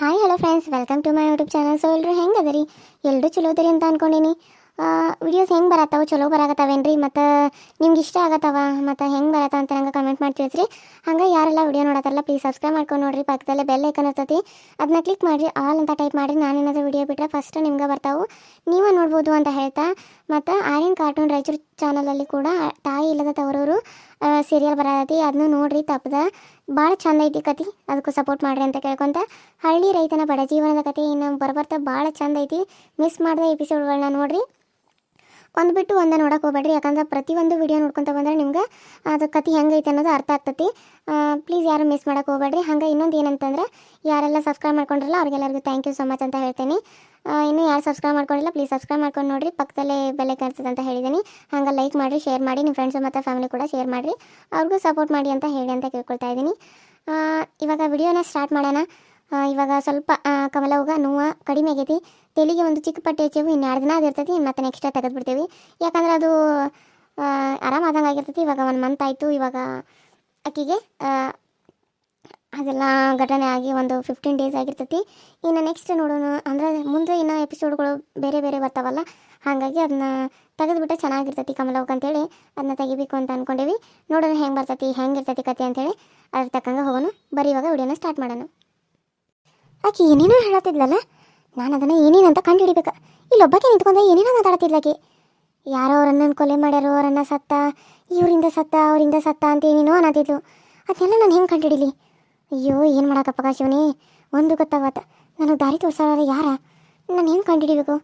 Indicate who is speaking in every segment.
Speaker 1: Hi, hello friends welcome to my YouTube channel so ಎಲ್ಲರೂ ಹೆಂಗೆ ಅದರಿ ಎಲ್ಲರೂ ಚಲೋ ಅದರಿ ಅಂತ ಅನ್ಕೊಂಡೀನಿ. ವಿಡಿಯೋಸ್ ಹೆಂಗೆ ಬರತ್ತಾವ? ಚಲೋ ಬರಾಕತ್ತಾವೇನ್ರಿ? ಮತ್ತು ನಿಮ್ಗೆ ಇಷ್ಟ ಆಗತ್ತವ? ಮತ್ತು ಹೆಂಗೆ ಬರತ್ತ ಅಂತ ನಂಗೆ ಕಮೆಂಟ್ ಮಾಡಿ ತಿಳಿಸ್ರಿ. ಹಂಗೆ ಯಾರೆಲ್ಲ ವಿಡಿಯೋ ನೋಡತ್ತಲ್ಲ ಪ್ಲೀಸ್ ಸಬ್ಸ್ಕ್ರೈಬ್ ಮಾಡ್ಕೊಂಡು ನೋಡ್ರಿ. ಪಕ್ಕದಲ್ಲೇ ಬೆಲ್ ಐಕನ್ ಇರ್ತೈತಿ. ಅದನ್ನ ಕ್ಲಿಕ್ ಮಾಡಿರಿ. ಆಲ್ ಅಂತ ಟೈಪ್ ಮಾಡಿರಿ. ನಾನೇನಾದ್ರೂ ವಿಡಿಯೋ ಬಿಟ್ಟರೆ ಫಸ್ಟ್ ನಿಮ್ಗೆ ಬರ್ತಾವೆ. ನೀವು ನೋಡ್ಬೋದು ಅಂತ ಹೇಳ್ತಾ. ಮತ್ತು ಆರ್ಯನ್ ಕಾರ್ಟೂನ್ ರಾಯಚೂರು ಚಾನಲಲ್ಲಿ ಕೂಡ ತಾಯಿ ಇಲ್ಲದ ತವರವರು ಸೀರಿಯಲ್ ಬರತೈತಿ ಅದನ್ನು ನೋಡ್ರಿ ತಪ್ಪದ ಭಾಳ ಚಂದ ಐತಿ ಕತಿ. ಅದಕ್ಕೂ ಸಪೋರ್ಟ್ ಮಾಡ್ರಿ ಅಂತ ಕೇಳ್ಕೊಂತ. ಹಳ್ಳಿ ರೈತನ ಬಡ ಜೀವನದ ಕತೆ ಇನ್ನು ಬರ್ಬರ್ತಾ ಭಾಳ ಚಂದ ಐತಿ. ಮಿಸ್ ಮಾಡಿದ ಎಪಿಸೋಡ್ಗಳನ್ನ ನೋಡ್ರಿ. ಒಂದು ಬಿಟ್ಟು ಒಂದೇ ನೋಡಕ್ಕೆ ಹೋಗ್ಬೇಡ್ರಿ. ಯಾಕಂದ್ರೆ ಪ್ರತಿಯೊಂದು ವಿಡಿಯೋ ನೋಡ್ಕೊಂತ ಬಂದ್ರೆ ನಿಮ್ಗೆ ಅದು ಕತೆ ಹೆಂಗೈತೆ ಅನ್ನೋದು ಅರ್ಥ ಆಗ್ತೈತಿ. ಪ್ಲೀಸ್ ಯಾರು ಮಿಸ್ ಮಾಡೋಕೆ ಹೋಗ್ಬೇಡ್ರಿ. ಹಂಗೆ ಇನ್ನೊಂದು ಏನಂತಂದ್ರೆ, ಯಾರೆಲ್ಲ ಸಬ್ಸ್ಕ್ರೈಬ್ ಮಾಡ್ಕೊಂಡ್ರಲ್ಲ, ಅವ್ರಿಗೆಲ್ಲರಿಗೂ ಥ್ಯಾಂಕ್ ಯು ಸೊ ಮಚ್ ಅಂತ ಹೇಳ್ತೀನಿ. ಇನ್ನೂ ಯಾರು ಸಬ್ಸ್ಕ್ರೈಬ್ ಮಾಡ್ಕೊಂಡಿಲ್ಲ ಪ್ಲೀಸ್ ಸಬ್ಸ್ಕ್ರೈಬ್ ಮಾಡ್ಕೊಂಡು ನೋಡಿರಿ. ಪಕ್ಕದಲ್ಲೇ ಬೆಲೆ ಕಾಣಿಸ್ತದೆ ಅಂತ ಹೇಳಿದ್ದೀನಿ ಹಂಗೆ ಲೈಕ್ ಮಾಡಿ ಶೇರ್ ಮಾಡಿ ನಿಮ್ಮ ಫ್ರೆಂಡ್ಸು ಮತ್ತು ಫ್ಯಾಮಿಲಿ ಕೂಡ ಶೇರ್ ಮಾಡಿರಿ. ಅವ್ರಿಗೂ ಸಪೋರ್ಟ್ ಮಾಡಿ ಅಂತ ಹೇಳಿ ಅಂತ ಕೇಳ್ಕೊಳ್ತಾ ಇದ್ದೀನಿ ಇವಾಗ ವಿಡಿಯೋನ ಸ್ಟಾರ್ಟ್ ಮಾಡೋಣ. ಇವಾಗ ಸ್ವಲ್ಪ ಆ, ಕಮಲ ಹೋಗ ನೋವು ಕಡಿಮೆ ಆಗೈತಿ. ತೆಲಿಗೆ ಒಂದು ಚಿಕ್ಕ ಪಟ್ಟಿ ಹಚ್ಚೇವು ಇನ್ನು ಎರಡು ದಿನ ಅದಿರ್ತೈತಿ ಮತ್ತೆ ನೆಕ್ಸ್ಟ್ ತೆಗೆದು ಬಿಡ್ತೀವಿ ಯಾಕಂದ್ರೆ ಅದು ಆರಾಮಾದಂಗೆ ಆಗಿರ್ತೈತಿ. ಇವಾಗ ಒಂದು ಮಂತ್ ಆಯಿತು. ಇವಾಗ ಅಕ್ಕಿಗೆ ಅದೆಲ್ಲ ಘಟನೆ ಆಗಿ ಒಂದು ಫಿಫ್ಟೀನ್ ಡೇಸ್ ಆಗಿರ್ತೈತಿ. ಇನ್ನು ನೆಕ್ಸ್ಟ್ ನೋಡೋಣ, ಅಂದರೆ ಮುಂದೆ ಇನ್ನು ಎಪಿಸೋಡ್ಗಳು ಬೇರೆ ಬೇರೆ ಬರ್ತಾವಲ್ಲ, ಹಾಗಾಗಿ ಅದನ್ನ ತೆಗೆದುಬಿಟ್ರೆ ಚೆನ್ನಾಗಿರ್ತೈತಿ ಕಮಲವ್ಕ ಅಂತೇಳಿ ಅದನ್ನ ತೆಗಿಬೇಕು ಅಂತ ಅಂದ್ಕೊಂಡೇವಿ ನೋಡೋಣ ಹೆಂಗೆ ಬರ್ತೈತಿ, ಹೆಂಗೆ ಇರ್ತೈತಿ ಕತೆ ಅಂತೇಳಿ, ಅದ್ರ ತಕ್ಕಂಗೆ ಹೋಗೋಣ. ಬರೀ ಇವಾಗ ವಿಡಿಯೋನ ಸ್ಟಾರ್ಟ್ ಮಾಡೋಣ. ಆಕೆ ಏನೇನೋ ಹೇಳತ್ತಿದ್ಲಲ್ಲ? ನಾನು ಅದನ್ನು ಏನೇನಂತ ಕಂಡು ಹಿಡಿಬೇಕು ಇಲ್ಲೊಬ್ಬಕ್ಕೆ ನಿಂತ್ಕೊಂಡೆ ಏನೇನೋ ಮಾತಾಡ್ತಿದ್ಲ ಆಕೆ. ಯಾರೋ ಅವರನ್ನ ಕೊಲೆ ಮಾಡ್ಯಾರೋ, ಅವರನ್ನ ಸತ್ತ, ಇವರಿಂದ ಸತ್ತ, ಅವರಿಂದ ಸತ್ತ ಅಂತ ಏನೇನೋ ಅನ್ನತಿದ್ಲು ಅದನ್ನೆಲ್ಲ ನಾನು ಹೆಂಗೆ ಕಂಡುಹಿಡಿಲಿ? ಅಯ್ಯೋ, ಏನು ಮಾಡಕ್ಕಪ್ಪ ಶಿವನಿ? ಒಂದು ಗೊತ್ತಾಗತ್ತ ನನಗೆ ದಾರಿ ತೋರ್ಸಾರ ಯಾರ? ನಾನು ಹೆಂಗೆ ಕಂಡುಹಿಡಿಬೇಕು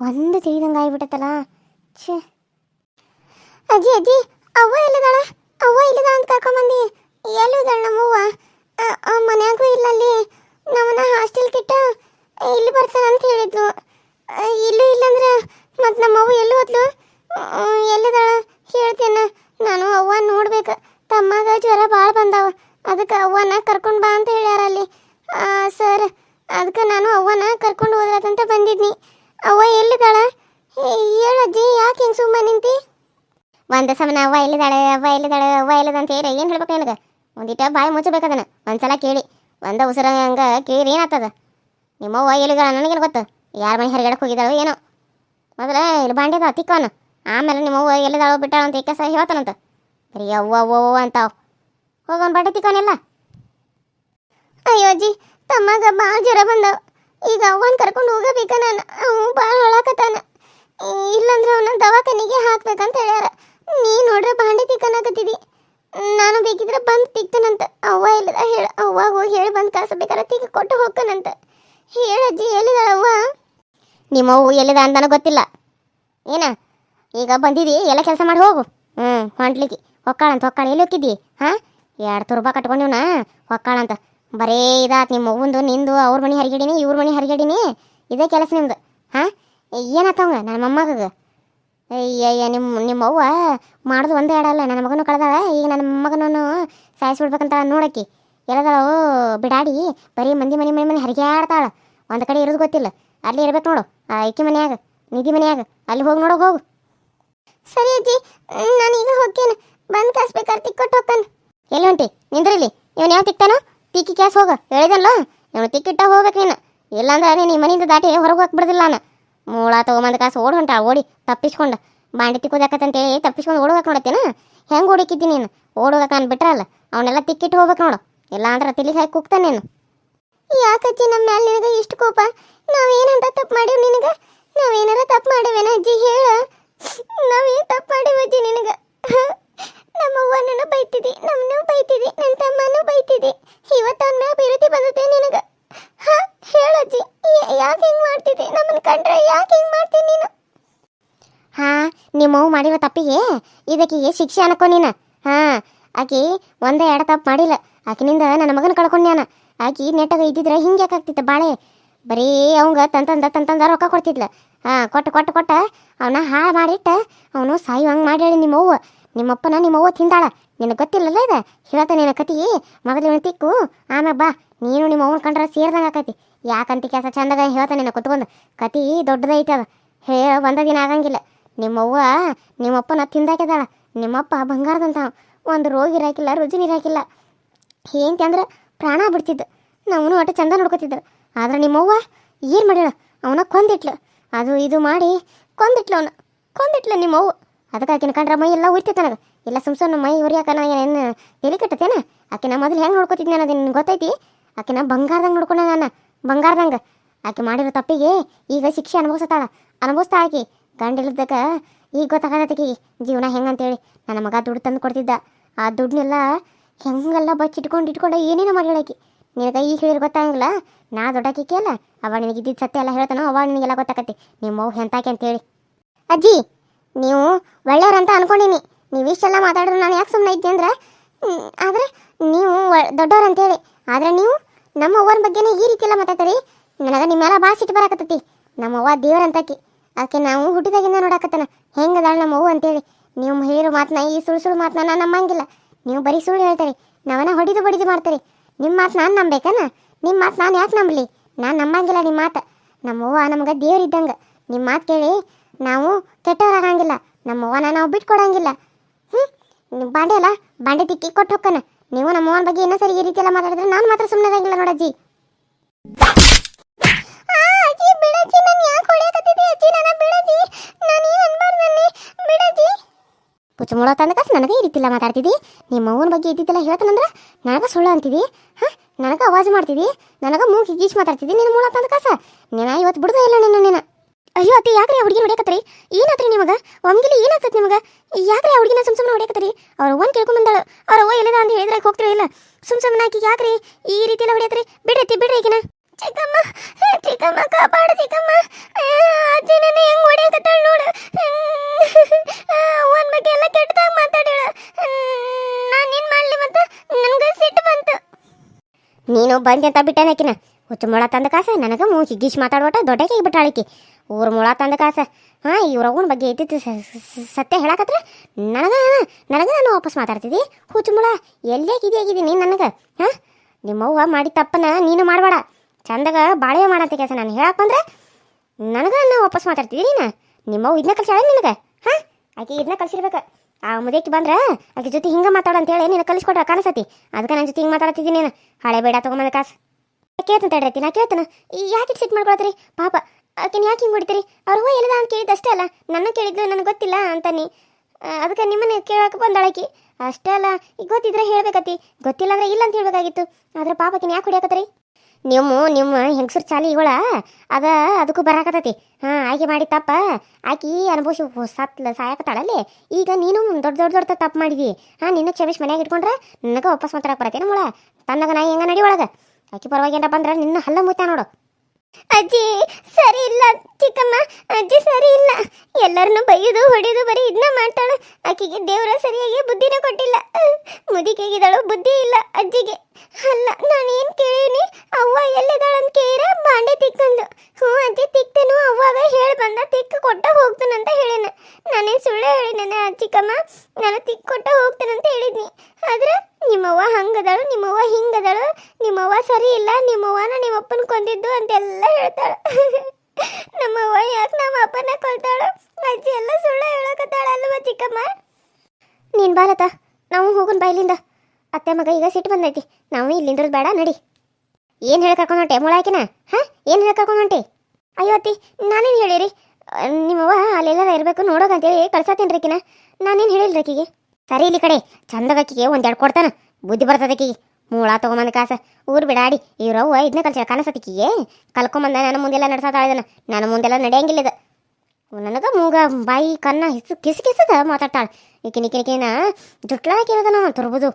Speaker 1: ಒಂದು ತಿಳಿದಂಗೆ ಆಗ್ಬಿಟ್ಟತ್ತಲ್ಲ. ಛೇ. ಅಜ್ಜಿ ಅಜ್ಜಿ, ಅವ್ವ ಇಲ್ಲದಾಳ ಅವ್ವ ಇಲ್ಲದ ಅಂತ ಕರ್ಕೊಂಬಂದಿ. ಎಲ್ಲಿದಾಳ ನಮ್ಮವ್ವ? ಮನ್ಯಾಗೂ ಇಲ್ಲ ಅಲ್ಲಿ. ನಮ್ಮನ್ನ ಹಾಸ್ಟೆಲ್ ಕಿಟ್ಟ ಇಲ್ಲಿ ಬರ್ತಾನೆ ಅಂತ ಹೇಳಿದ್ಲು. ಇಲ್ಲೂ ಇಲ್ಲಂದ್ರೆ ಮತ್ತು ನಮ್ಮವ್ವ ಎಲ್ಲಿ ಹೋದ್ಲು? ಎಲ್ಲಿದಾಳ ಹೇಳ್ತೇನೆ. ನಾನು ಅವ್ವ ನೋಡ್ಬೇಕು. ತಮ್ಮಗ ಜ್ವರ ಭಾಳ ಬಂದಾವ. ಅದಕ್ಕೆ ಅವ್ವನ ಕರ್ಕೊಂಡು ಬಾ ಅಂತ ಹೇಳ್ಯಾರ ಅಲ್ಲಿ ಸರ್, ಅದಕ್ಕೆ ನಾನು ಅವ್ವನ ಕರ್ಕೊಂಡು ಹೋದ್ರತಂತ ಬಂದಿದ್ನಿ. ಅವ್ವ ಎಲ್ಲಿದ್ದಾಳ? ಹೇಳಜ್ಜಿ ಯಾಕೆ ಹಿಂಗೆ ಸುಮ್ಮನೆ ನಿಂತಿ? ಒಂದು ಸಮನ ಅವ್ವ ಎಲ್ಲಿದ್ದಾಳೆ ಅವ್ವ ಎಲ್ಲಿದ್ದಾಳೆ, ಅವ್ವ ಎಲ್ಲಿದ ಅಂತ ಹೇಳಿ ಏನು ಹೇಳ್ಬೇಕು ನಿನಗೆ? ಒಂದಿಟ ಬಾಯಿ ಮುಚ್ಚಬೇಕದನ್ನ ಒಂದ್ಸಲ ಕೇಳಿ. ಒಂದ ಉಸಿರ ಹಂಗೆ ಕೇಳಿ ಏನಾಗ್ತದ? ನಿಮ್ಮ ಅವ್ವ ನನಗೆ ನನಗೇನು ಗೊತ್ತು? ಯಾರ ಮನೆ ಹೊರಗಡೆ ಹೋಗಿದ್ದಾಳೋ ಏನೋ? ಮೊದಲ ಇಲ್ಲಿ ಬಾಂಡ್ಯದ ತಿಕ್ಕವನು ಆಮೇಲೆ ನಿಮ್ಮ ಅವ್ವ ಎಲ್ಲಿದ್ದಾಳೋ ಬಿಟ್ಟಾಳ ಅಂತ ಏಕೆ ಸಹ ಹೇಳ್ತಾನಂತ. ಬರೀ ಅವ್ವ ಅವ್ವ ಅಂತಾವ್. ಹೋಗೋನ್ ಬಟ್ಟೆ ತಿಕ್ಕೋನೆಲ್ಲ ಅಯ್ಯೋ ಅಜ್ಜಿ ತಮ್ಮಗ ಭಾಳ ಜ್ವರ ಬಂದವ. ಈಗ ಅವನ್ ಕರ್ಕೊಂಡು ಹೋಗಬೇಕ ನಾನು. ಅವ್ ಭಾಳ ಹೊಳಕತ್ತಾನ ಇಲ್ಲಂದ್ರೆ ಅವನ ದವಾಖಾನಿಗೆ ಹಾಕ್ಬೇಕಂತ ಹೇಳ್ಯಾರ. ನೀ ನೋಡ್ರೆ ಬಾಂಡೆ ತಿಕ್ಕನಾಕತ್ತಿದಿ. ನಾನು ಬೇಕಿದ್ರೆ ಬಂದು ತಿಕ್ತನಂತ. ಅವ್ವ ಇಲ್ಲದ ಹೇಳ, ಅವ್ವ ಹೋಗಿ ಹೇಳಿ ಬಂದು ಬೇಕಾರ ತಿಕ್ಕ ಕೊಟ್ಟು ಹೋಗ್ತಾನಂತ. ಹೇಳಜ್ಜಿ ಎಲ್ಲಿದಾಳ ಅವ್ವ? ನಿಮ್ಮವ್ವ ಎಲ್ಲಿದ ಅಂತಾನು ಗೊತ್ತಿಲ್ಲ. ಏನ? ಈಗ ಬಂದಿದಿ, ಎಲ್ಲ ಕೆಲಸ ಮಾಡಿ ಹೋಗು. ಹ್ಞೂ ಹೊಂಟ್ಲಿಕ್ಕೆ. ಹೊಕ್ಕಾಳಂತ ಹೊಕ್ಕಾಳ. ಎಲ್ಲಿ ಹೋಗಿದ್ದಿ ಹಾಂ? ಎರಡು ತುರ್ಬ ಕಟ್ಕೊಂಡಿವ್ನ ಹೊಕ್ಕಾಳಂತ. ಬರೇ ಇದಾತ್ ನಿಮ್ಮ ಮಗುಂದು ನಿಂದು, ಅವ್ರ ಮನೆ ಹರಿಗಡಿನಿ, ಇವ್ರ ಮನೆ ಹರಿಗಡಿನಿ. ಇದೇ ಕೆಲಸ ನಿಮ್ದು. ಹಾಂ? ಏನಾತವಂಗ ನನ್ನ ಮೊಮ್ಮಗ ಅಯ್ಯಯ್ಯ ನಿಮ್ಮ ನಿಮ್ಮ ಅವ್ವ ಮಾಡೋದು ಒಂದೇ ಅಲ್ಲ ನನ್ನ ಮಗನೂ ಕಳೆದಾಳ. ಈಗ ನನ್ನ ಮಗನನ್ನು ಸಾಯಿಸ್ಬಿಡ್ಬೇಕಂತ ನೋಡಕ್ಕಿ. ಎಲ್ಲದಾಳು ಬಿಡಾಡಿ, ಬರೀ ಮಂದಿ ಮನೆ ಮನೆ ಮನೆ ಹರಿಗ್ಯಾಡ್ತಾಳ. ಒಂದು ಕಡೆ ಇರೋದು ಗೊತ್ತಿಲ್ಲ. ಅಲ್ಲಿ ಇರ್ಬೇಕು ನೋಡು. ಆ ಐಕಿ ಮನೆಯಾಗ, ನಿಧಿ ಮನೆಯಾಗ. ಅಲ್ಲಿ ಹೋಗಿ ನೋಡೋಕೆ ಹೋಗು. ಸರಿ ಅಜ್ಜಿ ನಾನು ಈಗ ಹೋಗ್ತೇನೆ. ಬಂದು ಕಾಸ್ಬೇಕಾದ್ರೆ ತಿಕ್ಕೊಟ್ಟು ಹೋಗ್ತಾನೆ. ಎಲ್ಲಿ ಹೊಂಟಿ ನಿಂದ್ರಿಲಿ. ಇವನು ಯಾವ ತಿಕ್ತಾನೋ? ತಿಕ್ಕಿ ಕ್ಯಾಸ್ ಹೋಗ. ಹೇಳಿದಲ್ಲ ಇವನು ತಿಕ್ಕಿಟ್ಟ ಹೋಗ್ಬೇಕು ನೀನು. ಇಲ್ಲಾಂದ್ರೆ ನೀನು ಈ ಮನೆಯಿಂದ ದಾಟಿ ಹೊರಗೆ ಹೋಗಿ ಬಿಡ್ದಿಲ್ಲ ನಾನು. ಮೂಳ ತೊಗೊಂಬಂದು ಕಾಸು ಓಡ್ ಹೊಂಟ, ಓಡಿ ತಪ್ಪಿಸ್ಕೊಂಡು. ಬಾಂಡಿ ತಿಕ್ಕೋದಾಕತ್ತಂತೇಳಿ ತಪ್ಪಿಸ್ಕೊಂಡು ಓಡೋಗಕ್ಕೆ ನೋಡತ್ತೇನ? ಹೆಂಗೆ ಓಡಿಕಿದ್ದಿ ನೀನು? ಓಡೋಗಕ್ಕೆ ನಾನು ಬಿಟ್ರಲ್ಲ. ಅವನ್ನೆಲ್ಲ ತಿಕ್ಕಿಟ್ಟು ಹೋಗ್ಬೇಕು ನೋಡು. ಇಲ್ಲಾಂದ್ರೆ ತಿಲಿಗೆ ಹಾಕಿ ಕೂಗ್ತಾನೆ ನೀನು. ಯಾಕಜ್ಜಿ ನಮ್ಮ ಮ್ಯಾಲೆ ನಿನಗೆ ಇಷ್ಟು ಕೋಪ? ನಾವೇನಂತ ತಪ್ಪು ಮಾಡೀವಿ ನಿನಗೆ? ನಾವೇನಾರ ತಪ್ಪು ಮಾಡಿವೇನ ಅಜ್ಜಿ? ಹೇಳ. ನಾವೇನು ತಪ್ಪು ಮಾಡೀವಿ ಅಜ್ಜಿ ನಿನಗೆ? ನಮ್ಮ ಅವ್ವನನ್ನು ಬೈತಿದೆ ನಮ್ಮನ್ನು ಬೈತಿದಿ ನನ್ನ ತಮ್ಮನೂ ಬೈತಿದೆ ಇವತ್ತು ಅವನ ನಿನಗ ಬಂದತೆ ನಿನಗೆ? ಹಾ ಹೇಳಜ್ಜಿ ಯಾಕೆ ಹಿಂಗೆ ಮಾಡ್ತಿದೆ ನಮ್ಮನ್ನ ಕಂಡ್ರೆ ಯಾಕೆ ಹಿಂಗೆ ಮಾಡ್ತೀನಿ ನೀನು? ಹಾ, ನಿಮ್ಮವ್ವ ಮಾಡಿರೋ ತಪ್ಪಿಗೆ ಇದಕ್ಕೆ ಶಿಕ್ಷೆ ಅನ್ಕೊ ನೀನು? ಹಾ, ಆಕಿ ಒಂದೇ ಎರಡು ತಪ್ಪು ಮಾಡಿಲ್ಲ. ಆಕಿನಿಂದ ನನ್ನ ಮಗನ ಕಳ್ಕೊಂಡ್ಯಾನ. ಆಕಿ ನೆಟ್ಟಾಗ ಇದ್ದಿದ್ರೆ ಹಿಂಗೆ ಯಾಕಾಗ್ತಿತ್ತು ಬಾಳೆ? ಬರೀ ಅವಂಗ ತಂತಂದ ತಂತಂದ ರೊಕ್ಕ ಕೊಡ್ತಿದ್ಲ. ಹಾ, ಕೊಟ್ಟು ಕೊಟ್ಟು, ಕೊಟ್ಟ ಅವನ ಹಾಳು ಮಾಡಿಟ್ಟ ಅವನು ಸಾಯುವಂಗೆ ಮಾಡಿ ನಿಮ್ಮವ್ವ. ನಿಮ್ಮಪ್ಪನ ನಿಮ್ಮವ್ವ ತಿಂದಾಳ. ನಿನಗೆ ಗೊತ್ತಿಲ್ಲಲ್ಲ ಇದು? ಹೇಳ್ತಾನೆ ನಿನ್ನ ಕತಿ. ಮೊದಲು ಇವನು ತಿಕ್ಕು. ಆಮ್ಯಾಗ ಬಾ. ನೀನು ನಿಮ್ಮ ಅವ್ವನ ಕಂಡ್ರೆ ಸೇರ್ದಂಗೆ ಆಕತಿ. ಯಾಕಂತ ಕೆಲಸ ಚಂದಾಗ ಹೇಳ್ತಾನೆ ನಿನ್ನ ಕುತ್ಕೊಂಡು. ಕತಿ ದೊಡ್ಡದೈತೆ ಅದು. ಹೇಳ ಬಂದ ದಿನ ಆಗಂಗಿಲ್ಲ. ನಿಮ್ಮವ್ವ ನಿಮ್ಮಪ್ಪನ ತಿಂದಾಕಿದಾಳ. ನಿಮ್ಮಪ್ಪ ಬಂಗಾರದಂತ ಒಂದು ರೋಗಿ ಇರಾಕಿಲ್ಲ, ರುಜಿನ ಇರಾಕಿಲ್ಲ. ಏನಂತ ಅಂದ್ರೆ ಪ್ರಾಣ ಬಿಡ್ತಿದ್ದು. ನಾವು ಒಟ್ಟು ಚಂದ ನೋಡ್ಕೊತಿದ್ರು ಆದ್ರೆ ನಿಮ್ಮವ್ವ ಏನು ಮಾಡ್ಯಾಳ? ಅವನ ಕೊಂದಿಟ್ಲು. ಅದು ಇದು ಮಾಡಿ ಕೊಂದಿಟ್ಲು ಅವನ. ಕೊಂದಿಟ್ಲು ನಿಮ್ಮವ್ವ ಅದಕ್ಕೆ ಆಕಿನ ಕಂಡ್ರೆ ಮೈ ಎಲ್ಲ ಉರಿತೈತೆ ನನಗೆ. ಇಲ್ಲ ಸುಮ್ ಸುಮ್ಮನೆ ಮೈ ಉರಿಯಾಕ ನಾ ಏನು ತಲೆ ಕಟ್ಟತೇನ ಆಕಿನ ಮೊದಲು ಹೆಂಗೆ ನೋಡ್ಕೊತಿದ್ದೆ ಅನ್ನೋದು ನಿನ್ಗೆ ಗೊತ್ತೈತಿ? ಆಕಿನ ಬಂಗಾರದಂಗೆ ನೋಡ್ಕೊಂಡ ನಾನು, ಬಂಗಾರದಂಗೆ. ಆಕೆ ಮಾಡಿರೋ ತಪ್ಪಿಗೆ ಈಗ ಶಿಕ್ಷೆ ಅನುಭವಿಸ್ತಾಳ ಅನುಭವಿಸ್ತಾ ಆಕಿ ಗಂಡಿಲ್ಲದಕ್ಕೆ ಈಗ ಗೊತ್ತಾಗತ್ತಕಿ ಜೀವನ ಹೆಂಗಂತೇಳಿ. ನನ್ನ ಮಗ ದುಡ್ಡು ತಂದು ಕೊಡ್ತಿದ್ದ. ಆ ದುಡ್ಡನ್ನೆಲ್ಲ ಹೆಂಗೆಲ್ಲ ಬಚ್ಚಿಟ್ಕೊಂಡು ಇಟ್ಕೊಂಡು ಏನೇನೋ ಮಾಡಿ ಹೇಳಾಕಿ ನಿನಗೆ ಈಗ ಹೇಳಿದ್ರೆ ಗೊತ್ತಾಗಂಗಿಲ್ಲ? ನಾ ದೊಡ್ಡಾಕಿಕೆ ಅಲ್ಲ. ಅವ ನಿನಗೆ ಇದ್ದಿದ್ದು ಸತ್ಯ ಎಲ್ಲ ಹೇಳ್ತಾನೋ ಅವಾಗ ನಿನಗೆಲ್ಲ ಗೊತ್ತಾಕತಿ ನಿಮ್ಮ ಅವ್ವ ಎಂತಾಕೆ ಅಂತೇಳಿ. ಅಜ್ಜಿ! ನೀವು ಒಳ್ಳೆಯವ್ರಂತ ಅನ್ಕೊಂಡಿನಿ. ನೀವು ಇಷ್ಟೆಲ್ಲ ಮಾತಾಡಿದ್ರೆ ನಾನು ಯಾಕೆ ಸುಮ್ಮನೆ ಇದ್ದೆ ಅಂದ್ರೆ? ಆದರೆ ನೀವು ದೊಡ್ಡವ್ರು ಅಂತೇಳಿ. ಆದ್ರೆ ನೀವು ನಮ್ಮ ಅವ್ವನ ಬಗ್ಗೆನೇ ಈ ರೀತಿ ಎಲ್ಲ ಮಾತಾಡ್ತೀರಿ ನನಗೆ ನಿಮ್ಮೆಲ್ಲ ಭಾಳ ಸಿಟ್ಟು ಬರಾಕತ್ತೈತಿ. ನಮ್ಮ ಅವ್ವ ದೇವ್ರಂತಾಕಿ. ಆಕೆ ನಾವು ಹುಟ್ಟಿದಾಗಿಂದ ನೋಡಾಕತ್ತನ. ಹೆಂಗದಾಳ ನಮ್ಮ ಅವ್ವ ಅಂತೇಳಿ. ನೀವು ಹೇಳಿರೋ ಮಾತನ್ನ ಈ ಸುಳ್ಳು ಸುಳ್ಳು ಮಾತನ್ನ ನಾನು ನಂಬಂಗಿಲ್ಲ. ನೀವು ಬರೀ ಸುಳ್ಳು ಹೇಳ್ತೀರಿ. ನಾವನ್ನ ಹೊಡಿದು ಬಡಿದು ಮಾಡ್ತೀರಿ. ನಿಮ್ಮ ಮಾತು ನಾನು ನಂಬೇಕನ ನಿಮ್ಮ ಮಾತು ನಾನು ಯಾಕೆ ನಂಬಲಿ? ನಾನು ನಂಬಂಗಿಲ್ಲ ನಿಮ್ಮ ಮಾತು. ನಮ್ಮ ಅವ್ವ ನಮ್ಗೆ ದೇವ್ರಿದ್ದಂಗೆ. ನಿಮ್ಮ ಮಾತು ಕೇಳಿ ನಾವು ಕೆಟ್ಟವರಾಗಂಗಿಲ್ಲ, ನಮ್ಮ ಅವ್ವನ ನಾವು ಬಿಟ್ಕೊಡಂಗಿಲ್ಲ. ಹ್ಞೂ ನೀವು ಬಾಂಡೆ ಅಲ್ಲ, ಬಾಂಡೆ ತಿಕ್ಕಿ ಕೊಟ್ಟು ಹೋಕ್ಕನ. ನೀವು ನಮ್ಮ ಅವ್ವನ ಬಗ್ಗೆ ಇನ್ನೂ ಸರಿ ಈ ರೀತಿ ಎಲ್ಲ ಮಾತಾಡಿದ್ರೆ ನಾನು ಮಾತ್ರ ಸುಮ್ಮನೆ ಇರಂಗಿಲ್ಲ ನೋಡಜ್ಜಿ. ಅಜ್ಜಿ, ಬಿಡಜ್ಜಿ, ನಾನು ಯಾಕೆ ಹೊಡೆಯಕತ್ತಿದ್ದೆ ಅಜ್ಜಿ? ನನ್ನ ಬಿಡಜ್ಜಿ, ನಾನು ಏನು ಅನ್ಬಾರ್ದಲ್ಲಿ ಬಿಡಜ್ಜಿ. ಪುಚ್ಚಮುಳ ತಂದ ಕಾಸು ನನಗೆ ಈ ರೀತಿ ಎಲ್ಲ ಮಾತಾಡ್ತಿದ್ದಿ? ನಿಮ್ಮ ಅವ್ವನ ಬಗ್ಗೆ ಇದ್ದಿದ್ದೆಲ್ಲ ಹೇಳ್ತಾನಂದ್ರೆ ನನಗೆ ಸುಳ್ಳು ಅಂತಿದ್ದಿ? ಹಾಂ? ನನಗೆ ಅವಾಜ್ ಮಾಡ್ತಿದ್ದಿ? ನನಗೆ ಮೂಗು ಗೀಚ್ ಮಾತಾಡ್ತಿದ್ದಿ ನಿನ್ನ ಮೂಳ ತಂದಕಾಸ ನೀನ ಇವತ್ತು ಬಿಡ್ದ ಇಲ್ಲ ನಿನ್ನ, ನೀನು. ಅಯ್ಯೋ ಅತ್ತೆ, ಯಾಕ್ರಿ ಹುಡುಗಿ ಹೊಡ್ಯಾಕತ್ರಿ ಏನಾತ್ರಿ ನಿಮಗ? ಒಮ್ಗಿಲಿ ಏನಾಗ್ತೈತಿ ನಿಮಗ? ಯಾಕ್ರಿ ಆ ಹುಡುಗಿನ ಸುಮ್ ಸುಮ್ಮನೆ ಹೊಡ್ಯಾಕತ್ರಿ ಅವ್ರ ಒಂದ್ ಕೇಳ್ಕೊಂಡ್ ಬಂದಾಳ. ಅವ್ರ ಅವ್ವ ಎಲ್ಲದ ಅಂತ ಹೇಳಿದ್ರೆ ಹೋಗ್ತಿರ ಇಲ್ಲ. ಸುಮ್ ಸುಮ್ಮನೆ ಆಕಿ ಯಾಕ್ರಿ ಈ ರೀತಿ ಎಲ್ಲ ಹೊಡ್ಯಾತ್ರಿ? ಬಿಡ್ರಿ ಬಿಡ್ರಿ ಈಗಿನ ಚಿಕ್ಕಮ್ಮ ಚಿಕ್ಕಮ್ಮ, ಕಾಪಾಡು ಚಿಕ್ಕಮ್ಮ. ಅಜ್ಜಿ ನನ್ನ ಹೆಂಗ್ ಹೊಡ್ಯಾಕತ್ತಾಳ ನೋಡು. ಅವನ ಬಗ್ಗೆ ಎಲ್ಲ ಕೆಟ್ಟದಾಗ ಮಾತಾಡ್ಯಾಳ. ನಾನು ಏನ್ ಮಾಡ್ಲಿ ಮತ್ತೆ? ನನ್ಗೆ ಸಿಟ್ಟು ಬಂತು. ನೀನು ಬಂದೆ ಅಂತ ಬಿಟ್ಟೇನಾಕಿನ ಹುಚ್ಚು ಮೊಳ ತಂದ ಕಾಸ, ನನಗೆ ಮೂಗಿ ಗೀಶ್ ಮಾತಾಡೋಟ ದೊಡ್ಡಕ್ಕೆ ಬಿಟ್ಟಾಳಿಕಿ. ಊರ ಮೊಳ ತಂದ ಕಾಸ. ಹಾಂ ಇವ್ರ ಅವ್ವನ ಬಗ್ಗೆ ಸ- ಸತ್ಯ ಹೇಳಕತ್ರ ನನಗೆ ನನಗೆ ನಾನು ವಾಪಸ್ ಮಾತಾಡ್ತಿದ್ದಿ? ಹುಚ್ಚು ಮೊಳ ಎಲ್ಲೇಕಿದೆ ಇದೆಯಾಗಿದ್ದೀನಿ ನನಗೆ? ಹಾಂ, ನಿಮ್ಮವ್ವ ಮಾಡಿ ತಪ್ಪನ ನೀನು ಮಾಡಬೇಡ. ಚಂದಗ ಬಾಳೆ ಮಾಡಂತ ಕೆಲಸ ನಾನು ಹೇಳಪ್ಪ ಅಂದ್ರೆ ನನಗೆ ನಾನು ವಾಪಸ್ ಮಾತಾಡ್ತಿದ್ದೀನಿ ನೀನು? ನಿಮ್ಮವ್ವ ಇದನ್ನ ಕಲ್ಸಾಳ ನಿನಗೆ? ಹಾಂ, ಆಕೆ ಇದನ್ನ ಕಲ್ಸಿರ್ಬೇಕು ಆ ಮುದೇಕಿ ಬಂದ್ರೆ ಆಕೆ ಜೊತೆ ಹಿಂಗೆ ನೀನು ಕಲಿಸ್ಕೊಟ್ರ ಕಾಣಿಸತಿ. ಅದಕ್ಕೆ ನನ್ನ ಜೊತೆ ಹಿಂಗೆ ಮಾತಾಡ್ತಿದ್ದೀನಿ ನೀನು? ಹಳೆ ಬೇಡ ತೊಗೊಂಬಂದ ಕಾಸು. ಕೇಳ್ತಾನೆ ತಡ್ರೈತಿ ನಾ ಕೇಳ್ತಾನ. ಯಾಕೆ ಸೆಟ್ ಮಾಡ್ಕೊಳತ್ರಿ ಪಾಪ, ಆಕಿನ ಯಾಕೆ ಹಿಂಗೆ ಹೊಡಿತೀರಿ? ಅವ್ರು ಹೂವ ಎಲ್ಲದ ಅಂತ ಕೇಳಿದ್ದು ಅಷ್ಟೇ ಅಲ್ಲ, ನನ್ನ ಕೇಳಿದ್ದು ನನಗೆ ಗೊತ್ತಿಲ್ಲ ಅಂತಾನೆ ಅದಕ್ಕೆ ನಿಮ್ಮನ್ನ ಕೇಳಕ್ಕೆ ಬಂದಾಳಕಿ ಅಷ್ಟೇ ಅಲ್ಲ, ಈಗ ಗೊತ್ತಿದ್ರೆ ಹೇಳ್ಬೇಕತಿ ಗೊತ್ತಿಲ್ಲ ಅಂದ್ರೆ ಇಲ್ಲ ಅಂತ ಹೇಳ್ಬೇಕಾಗಿತ್ತು. ಆದ್ರೆ ಪಾಪಕಿನ ಯಾಕೆ ಹೊಡಿಯಾಕತ್ರಿ ನಿಮ್ಮ ನಿಮ್ಮ ಹೆಂಗಸರು ಚಾಲಿ ಇವಳ. ಅದ, ಅದಕ್ಕೂ ಬರಾಕತತಿ ಹಾಂ, ಆಕೆ ಮಾಡಿ ತಪ್ಪ. ಆಕಿ ಅನುಭವಿಸಿ ಸತ್ಲ ಸಾಯಕತ್ತಾಳಲ್ಲಿ. ಈಗ ನೀನು ದೊಡ್ಡ ದೊಡ್ಡ ದೊಡ್ಡ ತಪ್ಪು ಮಾಡಿದಿ. ಹಾಂ, ನಿನ್ನ ಕ್ಷಮಿಸಿ ಮನ್ಯಾಗ ಇಟ್ಕೊಂಡ್ರೆ, ನನಗೆ ವಾಪಸ್ ಮಾತಾಡಕ್ಕೆ ಬರತ್ತೇನು ಮುಳ? ತನ್ನಗ ನಾ ಹೆಂಗ ನಡಿ ಒಳಗೆ? ಆಕಿ ಪರವಾಗಿ ಏನಪ್ಪ ಬಂದ್ರೆ ನಿನ್ನ ಹಲ್ಲ ಮುತ್ತ ನೋಡು. ಅಜ್ಜಿ, ಸರಿ ಇಲ್ಲ ಚಿಕ್ಕಮ್ಮ, ಅಜ್ಜಿ ಸರಿ ಇಲ್ಲ. ಎಲ್ಲರನ್ನು ಬೈಯೋದು, ಹೊಡೆಯೋದು ಬರೀ ಇದನ್ನ ಮಾಡ್ತಾಳೆ. ಅಕ್ಕಿಗೆ ದೇವರ ಸರಿಯಾಗಿ ಬುದ್ಧಿನ ಕೊಟ್ಟಿಲ್ಲ. ಮುದಿಕೆಗಿದಳು ಬುದ್ಧಿ ಇಲ್ಲ ಅಜ್ಜಿಗೆ. ಅಲ್ಲ, ನಾನೇನ್ ಕೇಳೀನಿ? ಅವ್ವ ಎಲ್ಲಿದ್ದಾಳ ಅಂತ ಕೇಳಿರ ಬಾಂಡೆ ತಿಕ್ಕಂದು ಹ್ಞೂ ಅಜ್ಜಿ, ತಿಕ್ತೇನು. ಅವ್ವಾಗ ಹೇಳಿ ಬಂದ, ತಿಕ್ಕ ಕೊಟ್ಟ ಹೋಗ್ತಾನಂತ ಹೇಳಿನ. ನಾನೇ ಸುಳ್ಳು ಹೇಳಿನ ಚಿಕ್ಕಮ್ಮ? ನಾನು ತಿಕ್ಕ ಕೊಟ್ಟ ಹೋಗ್ತಾನಂತ ಹೇಳಿದ್ನಿ. ಆದ್ರೆ ನಿಮ್ಮವ್ವ ಹಂಗದಳು, ನಿಮ್ಮವ್ವ ಹಿಂಗದಳು, ನಿಮ್ಮವ್ವ ಸರಿ ಇಲ್ಲ, ನಿಮ್ಮವ್ವನ ನಿಮ್ಮಪ್ಪನ ಕೊಂದಿದ್ದು ಅಂತೆಲ್ಲ ಹೇಳ್ತಾಳೆ. ನಮ್ಮವ್ವ ಯಾಕೆ ನಮ್ಮ ಅಪ್ಪನ ಕೊಲ್ತಾಳು ಅಜ್ಜಿ ಎಲ್ಲ ಸುಳ್ಳು ಹೇಳಕತ್ತಾಳ ಅಲ್ವಾ ಚಿಕ್ಕಮ್ಮ? ನೀನ್ ಬಾರತ ನಾವು ಹೋಗೋಣ ಬಾ ಅತ್ತೆ ಮಗ ಈಗ ಸಿಟ್ಟು ಬಂದೈತಿ, ನಾವು ಇಲ್ಲಿಂದ ಬೇಡ, ನಡಿ. ಏನು ಹೇಳಿ ಕರ್ಕೊಂಡು ಹೊಂಟೆ ಮುಳಾಕಿನ ಹಾ, ಏನು ಹೇಳಿ ಕರ್ಕೊಂಡು ಹೊಂಟೆ? ಅಯ್ಯೋ ಅತ್ತಿ, ನಾನೇನು ಹೇಳಿರಿ? ನಿಮ್ಮವ್ವ ಅಲ್ಲೆಲ್ಲ ಇರಬೇಕು ನೋಡೋಕಂತೇಳಿ ಕಳ್ಸತ್ತೇನ್ರಿಕಿನ ನಾನೇನು ಹೇಳಿಲ್ರಿ ಆಕಿಗೆ ಸರಿ ಇಲ್ಲಿ ಕಡೆ ಚಂದಗಕ್ಕಿಗೆ ಒಂದೆರಡು ಕೊಡ್ತಾನ. ಬುದ್ಧಿ ಬರ್ತದ ಆಕಿಗೆ ಮೂಳ ತಗೊಂಬಂದ ಕಾಸ, ಊರು ಬಿಡಾಡಿ. ಇವ್ರವ್ವ ಇದನ್ನ ಕಲ್ಸ ಕಾಣಿಸತ್ತಿಕಿಗೆ ಕಲ್ಕೊಂಬಂದ ನನ್ನ ಮುಂದೆಲ್ಲ ನಡ್ಸತ್ತಾಳ ಇದನ್ನ ನನ್ನ ಮುಂದೆಲ್ಲ ನಡೆಯಂಗಿಲ್ಲ ಇದು ನನಗೆ ಮೂಗ, ಬಾಯಿ ಕನ್ನ ಹಿಸು ಕಿಸ್ ಕಿಸದ ಮಾತಾಡ್ತಾಳೆ. ಈಕಿನ ಈಕಿನ ಜುಟ್ಲಾಕಿ ಇರೋದನ ತುರ್ಬೋದು.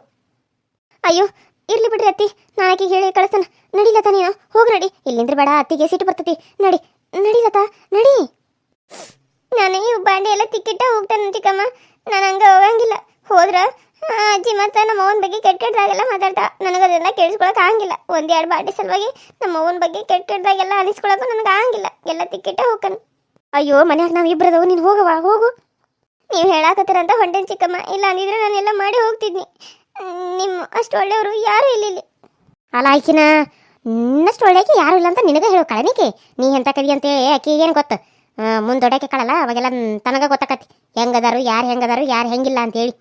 Speaker 1: ಅಯ್ಯೋ, ಇರ್ಲಿ ಬಿಡ್ರಿ ಅತ್ತಿ. ನಾನು ಆಕಿಗೆ ಹೇಳಿ ಕಳಿಸ್ತಾನ. ನಡಿಲತ್ತ ನೀನು. ಹೋಗಿ ನಡಿ. ಇಲ್ಲಿಂದ್ರೆ ಬೇಡ, ಅತ್ತಿಗೆ ಸಿಟ್ಟು ಬರ್ತತಿ. ನಡಿ. ನಡಿಲತ್ತ ನಡಿ. ನಾನು ಈ ಬಾಂಡೆ ಎಲ್ಲ ತಿಕ್ಕಿಟ್ಟ ಹೋಗ್ತಾನೆ ಚಿಕ್ಕಮ್ಮ. ನಾನು ಹಂಗೆ ಹೋಗಂಗಿಲ್ಲ. ಹೋದ್ರ ಅಜ್ಜಿ, ಮತ್ತೆ ನಮ್ಮ ಅವನ ಬಗ್ಗೆ ಕೆಟ್ಟ ಕೆಟ್ಟದಾಗೆಲ್ಲ ಮಾತಾಡ್ತಾ. ನನಗೆ ಅದೆಲ್ಲ ಕೇಳಿಸ್ಕೊಳಕ್ ಆಗಂಗಿಲ್ಲ. ಒಂದೆರಡು ಬಾಟಿ ಸಲುವಾಗಿ ನಮ್ಮ ಅವನ ಬಗ್ಗೆ ಕೆಟ್ಟ ಕೆಟ್ಟದಾಗೆಲ್ಲ ಅನಿಸ್ಕೊಳಕ್ಕೂ ನನಗೆ ಆಗಂಗಿಲ್ಲ. ಎಲ್ಲ ತಿಕ್ಕಿಟ್ಟ ಹೋಗ್ತಾನೆ. ಅಯ್ಯೋ, ಮನ್ಯಾಗ ನಾವು ಇಬ್ಬರದವು ನೀನು ಹೋಗವಾ ಹೋಗು. ನೀವು ಹೇಳಾಕತ್ತೀರಂತ ಹೊಂಟೇನ್ ಚಿಕ್ಕಮ್ಮ. ಇಲ್ಲ ಅಂದಿದ್ರೆ ನಾನೆಲ್ಲ ಮಾಡಿ ಹೋಗ್ತಿದ್ನಿ. ನಿಮ್ಮ ಅಷ್ಟು ಒಳ್ಳೆಯವರು ಯಾರು ಇಲ್ಲ ಇಲ್ಲಿ ಅಲ್ಲ, ಆಕಿನ, ನಿನ್ನಷ್ಟು ಒಳ್ಳೆಯಕ್ಕೆ ಯಾರು ಇಲ್ಲ ಅಂತ ನಿನಗೆ ಹೇಳೋ ಕಳನಿಕೆ ನೀ ಎಂತ ಕದಿ ಅಂತೇಳಿ ಆಕೆ ಏನು ಗೊತ್ತು? ಮುಂದೆ ದೊಡ್ಡಕ್ಕೆ ಕಳಲ್ಲ? ಅವಾಗೆಲ್ಲ ತನಗ ಗೊತ್ತಾಕತಿ ಹೆಂಗದಾರು, ಯಾರು ಹೆಂಗದಾರು, ಯಾರು ಹೆಂಗಿಲ್ಲ ಅಂತೇಳಿ